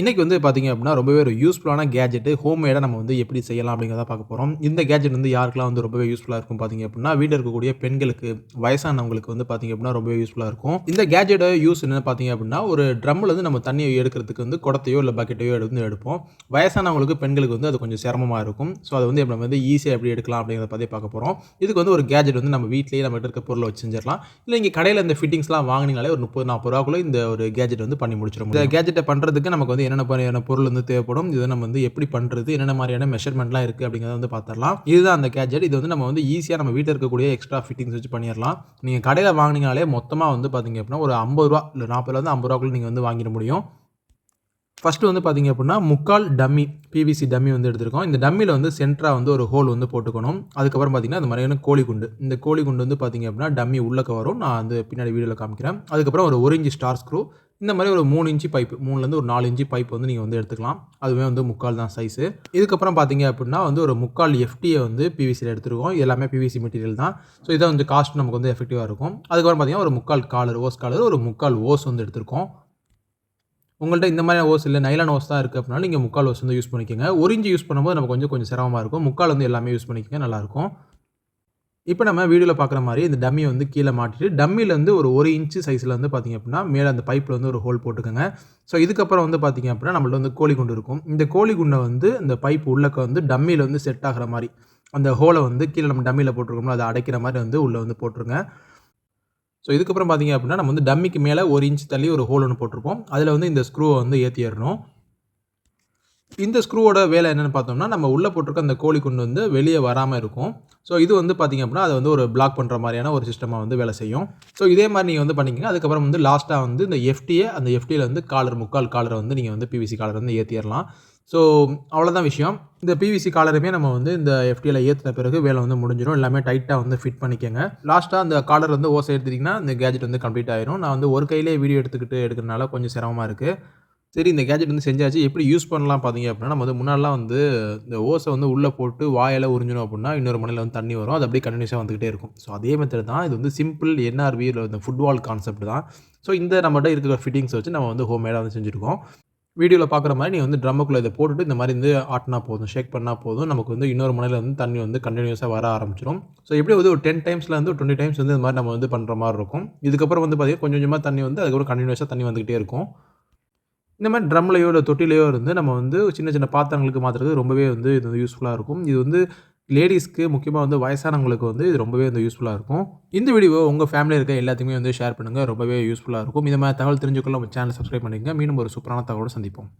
இன்றைக்கி வந்து பார்த்திங்க அப்படின்னா ரொம்பவே ஒரு யூஸ்ஃபுல்லான கேஜெட்டு ஹோம் மேடாக நம்ம வந்து எப்படி செய்யலாம் அப்படிங்கிறத பார்க்க போகிறோம் இந்த கேஜெட் வந்து யாருக்கெல்லாம் வந்து ரொம்பவே யூஸ்ஃபுல்லாக இருக்கும் பார்த்திங்க அப்படின்னா வீட்டில் இருக்கக்கூடிய பெண்களுக்கு வயசானவங்களுக்கு வந்து பார்த்திங்க அப்படின்னா ரொம்பவே யூஸ்ஃபுல்லாக இருக்கும். இந்த கேஜெட்டை யூஸ் என்ன பார்த்திங்க அப்படின்னா ஒரு ட்ரம்மில் வந்து நம்ம தண்ணியை எடுக்கிறதுக்கு வந்து குடத்தையோ இல்லை பக்கெட்டையோ எடுத்து எடுப்போம். வயசானவங்களுக்கு பெண்களுக்கு வந்து அது கொஞ்சம் சிரமமாக இருக்கும். ஸோ அதை வந்து நம்ம வந்து ஈஸியாக எப்படி எடுக்கலாம் அப்படிங்கிறத பற்றி பார்க்க போகிறோம் இதுக்கு வந்து ஒரு கேஜெட் வந்து நம்ம வீட்லேயே நம்ம இருக்க பொருளை வச்சு செஞ்சிடலாம். இல்லை இங்கே கடையில் இந்த ஃபிட்டிங்ஸ்லாம் வாங்கினீங்களே ஒரு முப்பது நாற்பது ரூபாக்குள்ளே இந்த ஒரு கேஜெட் வந்து பண்ணி முடிச்சிடும் இந்த கேஜெட்டை பண்ணுறதுக்கு நமக்கு வந்து என்னென்ன மாதிரியான பொருள் வந்து தேவைப்படும் இதை நம்ம வந்து எப்படி பண்ணுறது என்னென்ன மாதிரியான மெஷர்மெண்ட்லாம் இருக்குது அப்படிங்கிறத வந்து பார்த்துடலாம். இதுதான் அந்த கேஜெட் இது வந்து நம்ம வந்து ஈஸியாக நம்ம வீட்டில் இருக்கக்கூடிய எக்ஸ்ட்ரா ஃபிட்டிங்ஸ் வச்சு பண்ணிடலாம். நீங்கள் கடையில் வாங்கினீங்களே மொத்தமாக வந்து பார்த்தீங்க அப்படின்னா ஒரு ஐம்பது ரூபா இல்லை நாற்பதுலேருந்து ஐம்பது ரூபாக்குள்ள நீங்கள் வந்து வாங்கிட முடியும். ஃபஸ்ட்டு வந்து பார்த்திங்க அப்படின்னா முக்கால் டம்மி பிவிசி டம்மி வந்து எடுத்திருக்கோம். இந்த டம்மியில் வந்து சென்டராக வந்து ஒரு ஹோல் வந்து போட்டுக்கணும். அதுக்கப்புறம் பார்த்திங்கன்னா அந்த மாதிரியான கோழி குண்டு இந்த கோழி குண்டு வந்து பார்த்திங்க அப்படின்னா டம்மி உள்ளக்க வரும். நான் வந்து பின்னாடி வீடியோவில் காமிக்கிறேன். அதுக்கப்புறம் ஒரு ஒரு இன்ச்சு ஸ்டார் ஸ்க்ரூ இந்த மாதிரி ஒரு மூணு இன்ச்சு பைப்பு மூணுலேருந்து ஒரு நாலு இன்ச்சு பைப் வந்து நீங்கள் வந்து எடுத்துக்கலாம். அதுவே வந்து முக்கால் தான் சைஸு இதுக்கப்புறம் பார்த்தீங்க அப்படின்னா வந்து ஒரு முக்கால் எஃப்டியை வந்து பிவிசியில் எடுத்துருக்கோம். எல்லாமே பிவிசி மெட்டீரியல் தான். ஸோ இதை வந்து காஸ்ட் நமக்கு வந்து எஃபெக்டிவாக இருக்கும். அதுக்கப்புறம் பார்த்தீங்கன்னா ஒரு முக்கால் காலர் ஓஸ் காலர் ஒரு முக்கால் ஓஸ் வந்து எடுத்திருக்கோம். உங்கள்கிட்ட இந்த மாதிரி ஓஸ் இல்லை நைலான் ஓஸ் தான் இருக்குது அப்படின்னா நீங்கள் முக்கால் ஓஸ் வந்து யூஸ் பண்ணிக்கோங்க. ஒரு இன்ச்சு யூஸ் பண்ணும்போது நமக்கு கொஞ்சம் கொஞ்சம் சிரமமாக இருக்கும். முக்கால் வந்து எல்லாமே யூஸ் பண்ணிக்கோங்க நல்லாயிருக்கும் இப்போ நம்ம வீடியோவில் பார்க்குற மாதிரி இந்த டம்மியை வந்து கீழே மாட்டிட்டு டம்மிலேருந்து ஒரு ஒரு இன்ச்சு சைஸில் வந்து பார்த்திங்க அப்படின்னா மேலே அந்த பைப்பில் வந்து ஒரு ஹோல் போட்டுக்கோங்க. ஸோ இதுக்கப்புறம் வந்து பார்த்திங்க அப்படின்னா நம்மள்ட்ட வந்து கோழி குண்டு இருக்கும். இந்த கோழி குண்டை வந்து இந்த பைப் உள்ளக்க வந்து டம்மியில் வந்து செட் ஆகிற மாதிரி அந்த ஹோலை வந்து கீழே நம்ம டம்மியில் போட்டிருக்கோம்ல அதை அடைக்கிற மாதிரி வந்து உள்ளே வந்து போட்டுருங்க. ஸோ இதுக்கப்புறம் பார்த்திங்க அப்படின்னா நம்ம வந்து டம்மிக்கு மேலே ஒரு இன்ச் தள்ளி ஒரு ஹோல் ஒன்று போட்டிருப்போம். அதில் வந்து இந்த ஸ்க்ரூவை வந்து ஏற்றிடணும் இந்த ஸ்க்ரூவோட வேலை என்னென்னு பார்த்தோம்னா நம்ம உள்ளே போட்டிருக்க அந்த கோழி கொண்டு வந்து வெளியே வராமல் இருக்கும். ஸோ இது வந்து பார்த்திங்க அப்படின்னா அதை வந்து ஒரு பிளாக் பண்ணுற மாதிரியான ஒரு சிஸ்டமாக வந்து வேலை செய்யும். ஸோ இதே மாதிரி நீங்கள் வந்து பண்ணிக்கங்க. அதுக்கப்புறம் வந்து லாஸ்ட்டாக வந்து இந்த எஃப்டியை அந்த எஃப்டியில் வந்து காலர் முக்கால் காலரை வந்து நீங்கள் வந்து பிவிசி காலர் வந்து ஏற்றிடலாம் ஸோ அவ்வளோதான் விஷயம். இந்த பிவிசி காலருமே நம்ம வந்து இந்த எஃப்டியில் ஏற்றின பிறகு வேலை வந்து முடிஞ்சிடும் எல்லாமே டைட்டாக வந்து ஃபிட் பண்ணிக்கோங்க. லாஸ்ட்டாக அந்த காலர் வந்து ஓசை எடுத்துட்டிங்கன்னா இந்த கேஜெட் வந்து கம்ப்ளீட் ஆயிரும். நான் வந்து ஒரு கையிலே வீடியோ எடுத்துக்கிட்டு எடுக்கிறனால கொஞ்சம் சிரமமாக இருக்குது சரி இந்த கேஜெட் வந்து செஞ்சாச்சு. எப்படி யூஸ் பண்ணலாம் பார்த்தீங்க அப்படின்னா நம்ம வந்து முன்னாடிலாம் வந்து இந்த ஓசை வந்து உள்ளே போட்டு வாயில் உறிஞ்சணும் அப்படின்னா இன்னொரு மணியில் வந்து தண்ணி வரும். அது அப்படியே கண்டினியூஸாக வந்துகிட்டே இருக்கும். ஸோ அதே மெத்தட் தான். இது வந்து சிம்பிள் என்ஆர்வியில் இந்த ஃபுட்பால் கான்செப்ட் தான். ஸோ இந்த நம்மகிட்ட இருக்கிற ஃபிட்டிங்ஸ் வச்சு நம்ம வந்து ஹோம்மேடாக வந்து செஞ்சுருக்கோம். வீடியோவில் பார்க்குற மாதிரி நீ வந்து ட்ரம்முக்குள்ளே இதை போட்டுட்டு இந்த மாதிரி வந்து ஆட்டினா போதும் ஷேக் பண்ணால் போதும். நமக்கு வந்து இன்னொரு மணியில் வந்து தண்ணி வந்து கண்டினியூஸாக வர ஆரம்பிச்சிடும் ஸோ எப்படி வந்து ஒரு டென் டைம்ஸில் வந்து டுவெண்ட்டி டைம்ஸ் வந்து இந்த மாதிரி நம்ம வந்து பண்ணுற மாதிரி இருக்கும். இதுக்கப்புறம் வந்து பார்த்திங்கன்னா கொஞ்சம் கொஞ்சமாக தண்ணி வந்து அதுக்கப்புறம் கண்டினியூஸாக தண்ணி வந்துக்கிட்டே இருக்கும். இந்த மாதிரி ட்ரம்லையோ இல்லை தொட்டிலையோ இருந்து நம்ம வந்து சின்ன சின்ன பாத்திரங்களுக்கு மாற்றுறது ரொம்பவே வந்து இது வந்து யூஸ்ஃபுல்லாக இருக்கும். இது வந்து லேடிஸ்க்கு முக்கியமாக வந்து வயசானவங்களுக்கு வந்து இது ரொம்பவே வந்து யூஸ்ஃபுல்லாக இருக்கும். இந்த வீடியோ உங்கள் ஃபேமிலியில் இருக்க எல்லாத்தையுமே வந்து ஷேர் பண்ணுங்கள் ரொம்பவே யூஸ்ஃபுல்லாக இருக்கும். இந்த மாதிரி தகவல் தெரிஞ்சுக்கொள்ள நம்ம சேனல் சப்ஸ்கிரைப் பண்ணிக்கங்க. மீண்டும் ஒரு சூப்பரான தகவலோடு சந்திப்போம்.